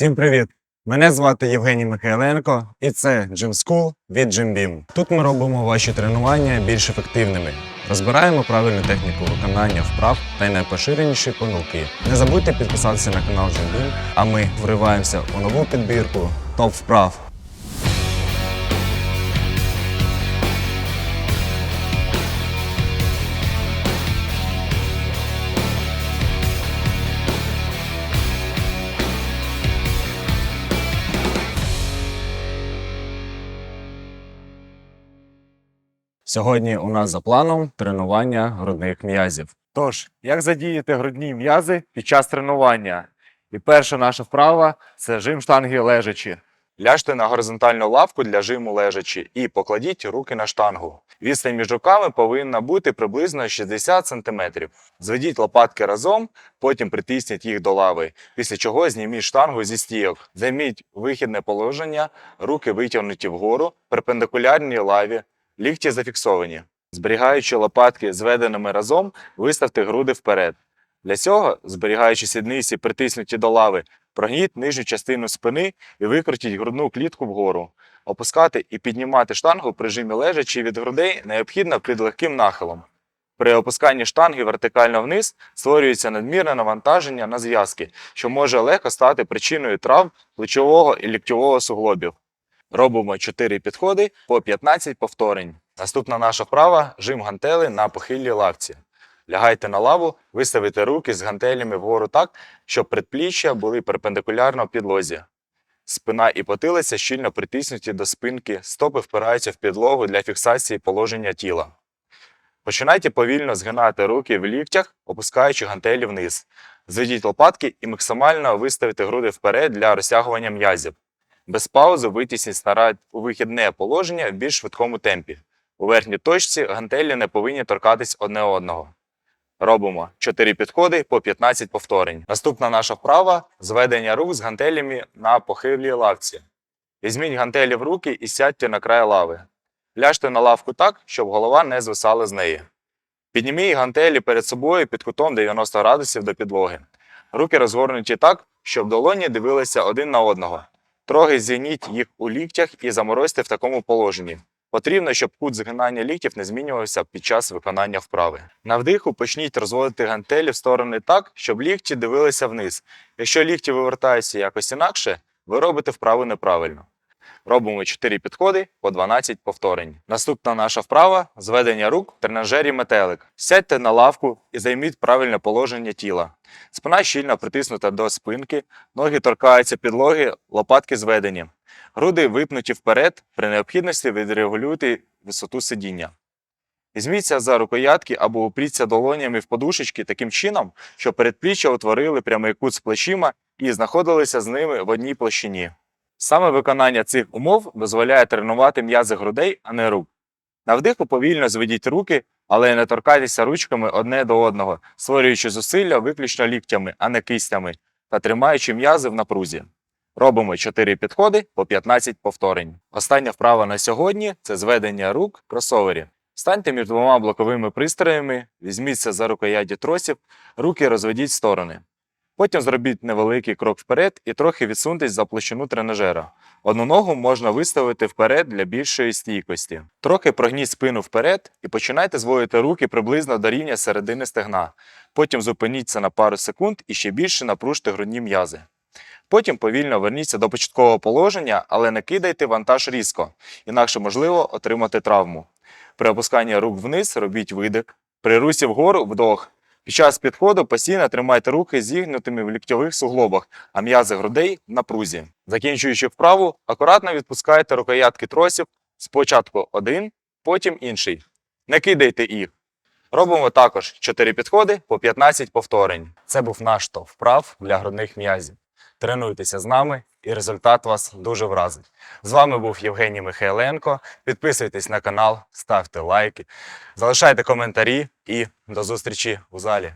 Всім привіт! Мене звати Євгеній Михайленко, і це Gym School від Gym Beam. Тут ми робимо ваші тренування більш ефективними. Розбираємо правильну техніку виконання вправ та й найпоширеніші помилки. Не забудьте підписатися на канал Gym Beam, а ми вриваємося у нову підбірку топ вправ. Сьогодні у нас за планом тренування грудних м'язів. Тож, як задіяти грудні м'язи під час тренування? І перша наша вправа це жим штанги лежачі. Ляжте на горизонтальну лавку для жиму лежачі і покладіть руки на штангу. Відстань між руками повинна бути приблизно 60 см. Зведіть лопатки разом, потім притисніть їх до лави, після чого зніміть штангу зі стійок. Займіть вихідне положення, руки витягнуті вгору, перпендикулярні лаві, лікті зафіксовані. Зберігаючи лопатки зведеними разом, виставте груди вперед. Для цього, зберігаючи сідниці притиснуті до лави, прогніть нижню частину спини і викрутіть грудну клітку вгору. Опускати і піднімати штангу при жимі лежачи від грудей необхідно під легким нахилом. При опусканні штанги вертикально вниз створюється надмірне навантаження на зв'язки, що може легко стати причиною травм плечового і ліктьового суглобів. Робимо 4 підходи по 15 повторень. Наступна наша вправа жим гантели на похилій лавці. Лягайте на лаву, виставите руки з гантелями вгору так, щоб предпліччя були перпендикулярно підлозі. Спина і потилиця щільно притиснуті до спинки, стопи впираються в підлогу для фіксації положення тіла. Починайте повільно згинати руки в ліктях, опускаючи гантелі вниз. Зведіть лопатки і максимально виставите груди вперед для розтягування м'язів. Без паузи витісніть снаряд у вихідне положення в більш швидкому темпі. У верхній точці гантелі не повинні торкатись одне одного. Робимо 4 підходи по 15 повторень. Наступна наша вправа зведення рук з гантелями на похилій лавці. Візьміть гантелі в руки і сядьте на край лави. Ляжте на лавку так, щоб голова не звисала з неї. Підніміть гантелі перед собою під кутом 90 градусів до підлоги. Руки розгорнуті так, щоб долоні дивилися один на одного. Трохи зігніть їх у ліктях і заморозьте в такому положенні. Потрібно, щоб кут згинання ліктів не змінювався під час виконання вправи. На вдиху почніть розводити гантелі в сторони так, щоб лікті дивилися вниз. Якщо лікті вивертаються якось інакше, ви робите вправу неправильно. Робимо 4 підходи по 12 повторень. Наступна наша вправа зведення рук в тренажері метелик. Сядьте на лавку і займіть правильне положення тіла. Спина щільно притиснута до спинки, ноги торкаються підлоги, лопатки зведені. Груди випнуті вперед, при необхідності відрегулюйте висоту сидіння. Візьміться за рукоятки або упріться долонями в подушечки таким чином, щоб передпліччя утворили прямий кут з плечима і знаходилися з ними в одній площині. Саме виконання цих умов дозволяє тренувати м'язи грудей, а не рук. На вдиху повільно зведіть руки, але не торкайтеся ручками одне до одного, створюючи зусилля виключно ліктями, а не кистями, та тримаючи м'язи в напрузі. Робимо 4 підходи по 15 повторень. Остання вправа на сьогодні це зведення рук кросовері. Станьте між двома блоковими пристроями, візьміться за рукояті тросів, руки розведіть в сторони. Потім зробіть невеликий крок вперед і трохи відсуньтесь за площину тренажера. Одну ногу можна виставити вперед для більшої стійкості. Трохи прогніть спину вперед і починайте зводити руки приблизно до рівня середини стегна. Потім зупиніться на пару секунд і ще більше напружте грудні м'язи. Потім повільно верніться до початкового положення, але не кидайте вантаж різко, інакше можливо отримати травму. При опусканні рук вниз робіть видих. При русі вгору вдох. Під час підходу постійно тримайте руки зігнутими в ліктьових суглобах, а м'язи грудей в напрузі. Закінчуючи вправу, акуратно відпускайте рукоятки тросів спочатку один, потім інший. Не кидайте їх. Робимо також 4 підходи по 15 повторень. Це був наш топ вправ для грудних м'язів. Тренуйтеся з нами, і результат вас дуже вразить. З вами був Євгеній Михайленко. Підписуйтесь на канал, ставте лайки, залишайте коментарі і до зустрічі у залі.